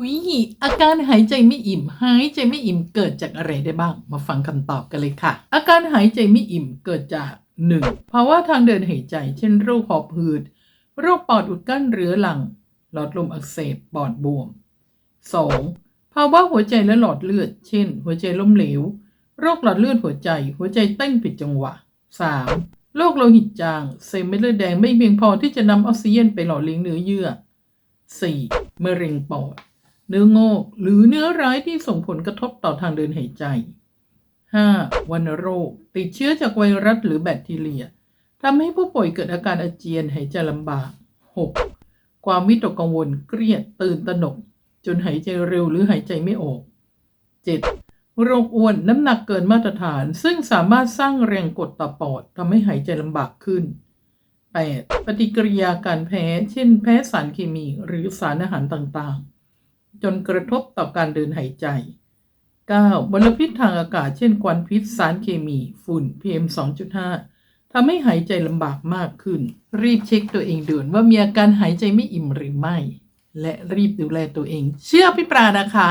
วิอาการหายใจไม่อิ่ม หายใจไม่อิ่มเกิดจากอะไรได้บ้าง มาฟังคำตอบกันเลยค่ะ อาการหายใจไม่อิ่มเกิดจาก 1. ภาวะทางเดินหายใจ เช่นโรคหอบหืด โรคปอดอุดกั้นเรื้อรัง หลอดลมอักเสบ ปอดบวม 2. ภาวะหัวใจและหลอดเลือด เช่น หัวใจล้มเหลว โรคหลอดเลือดหัวใจ หัวใจเต้นผิดจังหวะ 3. โรคโลหิตจาง เซลล์เม็ดเลือดแดงไม่เพียงพอที่จะนำออกซิเจนไปหล่อเลี้ยงเนื้อเยื่อ 4. มะเร็งปอด เนื้องอกหรือเนื้อร้ายที่ส่งผลกระทบต่อทางเดินหายใจ 5. วัณโรค ติดเชื้อจากไวรัสหรือแบคทีเรียทำให้ผู้ป่วยเกิดอาการอาเจียนหายใจลำบาก 6. ความวิตกกังวลเครียดตื่นตระหนก จนหายใจเร็วหรือหายใจไม่ออก 7. โรคอ้วนน้ำหนักเกินมาตรฐาน ซึ่งสามารถสร้างแรงกดต่อปอดทำให้หายใจลำบากขึ้น 8. ปฏิกิริยาการแพ้ เช่น แพ้สารเคมีหรือสารอาหารต่างๆ จนกระทบต่อการเดินหายใจ 9. มลพิษทางอากาศเช่นควันพิษสารเคมี ฝุ่น PM 2.5 ทำให้หายใจลำบากมากขึ้น รีบเช็คตัวเองด่วนว่ามีอาการหายใจไม่อิ่มหรือไม่ และรีบดูแลตัวเอง เชื่อพี่ปรานะคะ